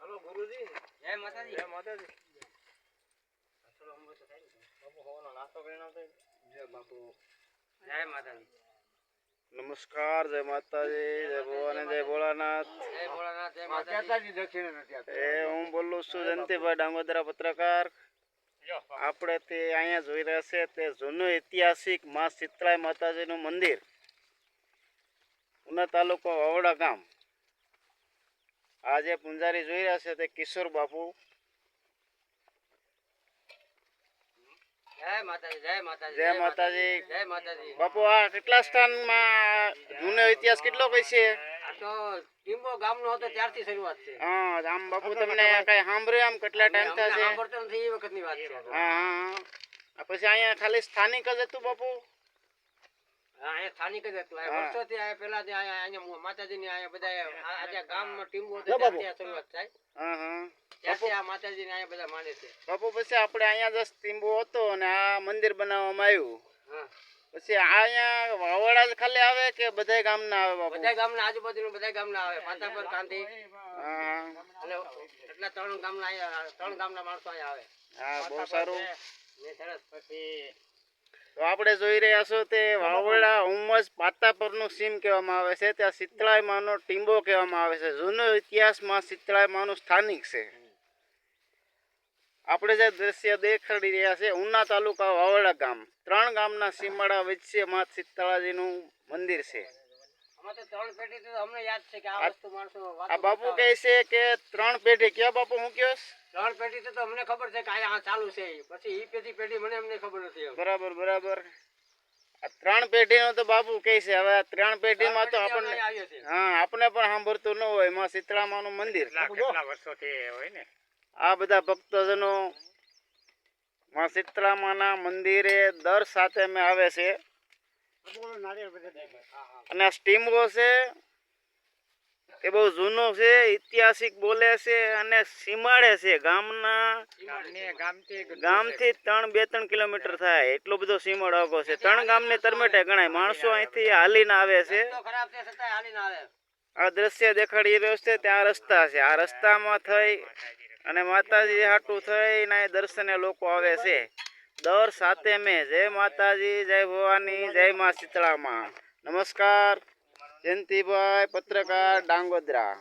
Hello ગુરુજી. જય માતાજી. જય માતાજી. બાપુ હવાનો નાસ્તો કરીને આવતા જય બાપુ. જય માતાજી. નમસ્કાર જય માતાજી જય ભવાની જય ભોળાનાથ. જય ભોળાનાથ જય માતાજી. દક્ષિણ એ હું બોલું છું જયંતિભાઈ ડાંગોદરા પત્રકાર. આપણે તે અહીંયા જોઈ રહ્યા છે તે જૂનું ઐતિહાસિક મા શીતળાઈ માતાજીનું મંદિર. ઉના તાલુકો વાવડા ગામ. આ જે પૂંજારી જોઈ રહ્યા છે તે કિશોર બાપુ. જય માતાજી જય માતાજી જય માતાજી જય માતાજી. બાપુ આ કેટલા સ્થાનમાં જૂનો ઇતિહાસ કેટલો કઈ છે? તો ટીમ્બો ગામનો હતો ત્યારથી શરૂઆત છે. હા આમ બાપુ તમને કઈ સાંભળ્યું આમ કેટલા ટાઈમ થશે? સાંભળતો નથી એ વખતની વાત છે. હા હા હા. પછી અહીંયા ખાલી સ્થાનિક જ હતું બાપુ? અહીંયા સ્થાનિક જ હતું હા. અહીંયા વર્ષોથી અહીંયા પહેલા થી અહીંયા અહીંયા માતાજીની અહીંયા બધા આ- આ જે ગામમાં ટીમ્બો હતો ત્યારથી આ શરૂઆત થાય. હા હા. ત્યારથી આ અહીંયા બધા માને છે. બાપુ પછી આપણે અહીંયા જ ટીમ્બો હતો અને આ મંદિર બનાવવામાં આવ્યું. પછી અહીંયા વાવડા જ ખાલી આવે કે બધાય ગામના આવે બાપુ? બધા ગામના આજુબાજુના બધા ગામના આવે. પાતાપર કાંધી અને એટલા ત્રણ ગામના ત્રણ ગામના માણસો અહીંયા આવે. હા બહુ સારું. ને સરસ. પછી તો આપણે જોઈ રહ્યા છો તે વાવડા ઉમસ પાતાપરનું સીમ કહેવામાં આવે છે. ત્યાં શીતળાઈ માનો ટીંબો કહેવામાં આવે છે. જૂનો ઇતિહાસમાં શીતળાઈ માનું સ્થાનિક છે. આપણે જે દ્રશ્ય દેખાડી રહ્યા છે ઉના તાલુકા વાવડા ગામ. ત્રણ ગામના સીમાડા વચ્ચે માં શીતળાજીનું મંદિર છે. બાપુ કહે છે કે ત્રણ પેઢી ક્યાં બાપુ હું કયો ત્રણ પેઢી તો અમને ખબર છે કે આ ચાલુ છે. પછી ઈ પેઢી પેઢી મને અમને ખબર નથી બરાબર બરાબર. ત્રણ પેઢી નો તો બાપુ કહે છે હવે ત્રણ પેઢી માં તો આપણને. હા આપણે પણ સાંભળતું ન હોયમાં શીતળામાનું મંદિર. આ બધા ભક્તજનો માં શીતળામાના મંદિરે દર સાતે મેં આવે છે. અને આ સ્ટીમો છે એ બહુ જૂનો છે ઐતિહાસિક બોલે છે અને સીમાડે છે ગામના. ગામથી ત્રણ બે ત્રણ કિલોમીટર થાય. એટલો બધો સીમાડ આગો છે. ત્રણ ગામને તરમેટે ગણાય. માણસો અહીંથી હાલીને આવે છે. આ દ્રશ્ય દેખાડી રહ્યો છે ત્યાં રસ્તા છે. આ રસ્તામાં થઈ અને માતાજી હાટું થઈ ને દર્શને લોકો આવે છે. દર સાતે મે. જય માતાજી જય ભવાની જય મા શીતળામાં. નમસ્કાર. જયંતિભાઈ પત્રકાર ડાંગોદરા.